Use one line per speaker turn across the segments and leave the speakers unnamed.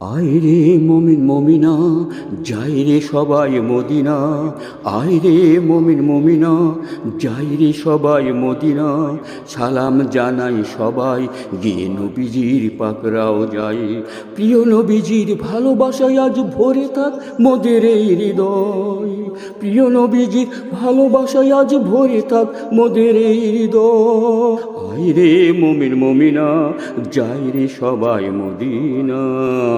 আয় রে মমিন মমিনা যাই রে সবাই মদিনা। আয় রে মমিন মমিনা যাই রে সবাই মদিনা। সালাম জানাই সবাই গিয়ে নবীজির পাকরাও যাই প্রিয় নবীজির ভালোবাসায় আজ ভরে থাক মোদের এই হৃদয়। প্রিয় নবীজির ভালোবাসায় আজ ভরে থাক মোদের এই হৃদয়। আয় রে মমিন মমিনা যাই রে সবাই মদিনা।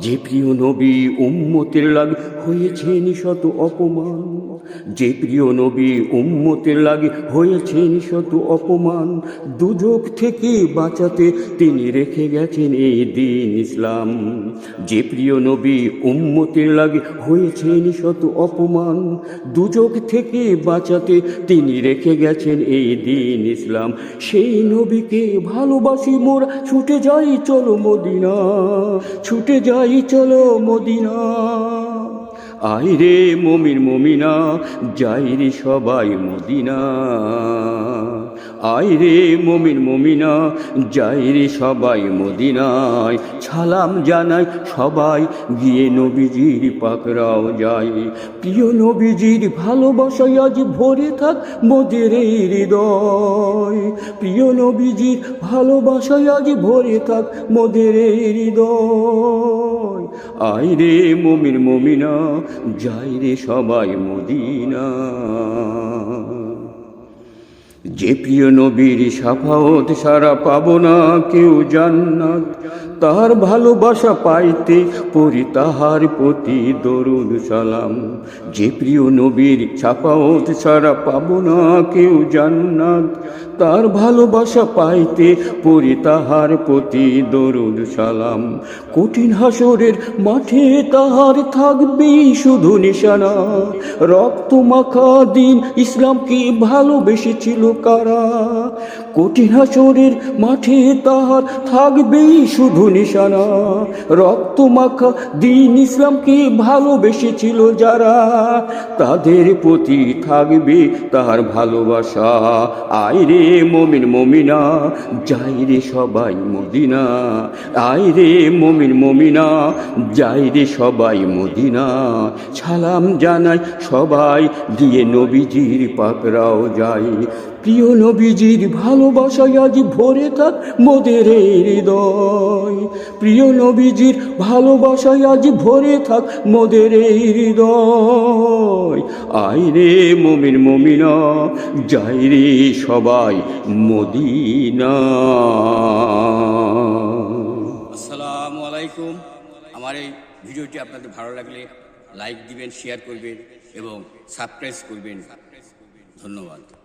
যে প্রিয় নবী উম্মতের লাগে হয়েছেন শত অপমান। যে প্রিয় নবী উম্মতের লাগে হয়েছেন শত অপমান। দুযোগ থেকে বাঁচাতে তিনি রেখে গেছেন এই দিন ইসলাম। যে প্রিয় নবী উম্মতের লাগে হয়েছেন শত অপমান। দুযোগ থেকে বাঁচাতে তিনি রেখে গেছেন এই দিন ইসলাম। সেই নবীকে ভালোবাসি মোরা, ছুটে যাই চলো মদিনা। ছুটে যাই চলো মদিনা আই রে মমিন, মমিনা, যাই রে সবাই মদিনা। আই রে মমিন, মমিনা, যাই রে সবাই মদিনায়। ছালাম জানাই সবাই, গিয়ে নবীজির পাকরাও যাই। প্রিয় নবীজির ভালোবাসায় আজ ভরে থাক মোদের হৃদয়। প্রিয় নবীজির ভালোবাসায় আজ ভরে থাক মোদের হৃদয়। আই রে মমিন, মমিনা যাই রে সবাই মদিনা। যে প্রিয় নবীর সাফাওত সারা পাবো না কেউ জান্নাত। তার ভালোবাসা পাইতে পড়ি তাহার প্রতি দরুদ সালাম। যে প্রিয় নবীর সাফাওত ছাড়া পাবো না কেউ জান্নাত। তার ভালোবাসা পাইতে পড়ি তাহার প্রতি দরুদ সালাম। কঠিন হাসরের মাঠে তাহার থাকবে শুধু নিশানা। রক্ত মাখা দিন ইসলাম কি ভালোবেসেছিল কারা? কঠিন হাসরের মাঠে তাহার থাকবে শুধু নিশানা। রক্ত মাখা দিন ইসলামকে ভালোবেসেছিল যারা। তাদের প্রতি থাকবে তার ভালোবাসা। আয় রে মমিন, মমিনা যাই রে সবাই মদিনা। আয় রে মমিন, মমিনা যাই রে সবাই মদিনা। সালাম জানাই সবাই, দিয়ে নবীজির পাকরাও যাই প্রিয় নবীজির ভালোবাসায় আজ ভরে থাক মোদের হৃদয়। প্রিয় নবীজির ভালোবাসায় আজ ভরে থাক মোদের হৃদয়। আই রে মমিন, মমিনা, যাই রে সবাই মদিনা।
আসসালামু আলাইকুম। আমার এই ভিডিওটি আপনাদের ভালো লাগলে লাইক দিবেন, শেয়ার করবেন এবং সাবস্ক্রাইব করবেন। ধন্যবাদ।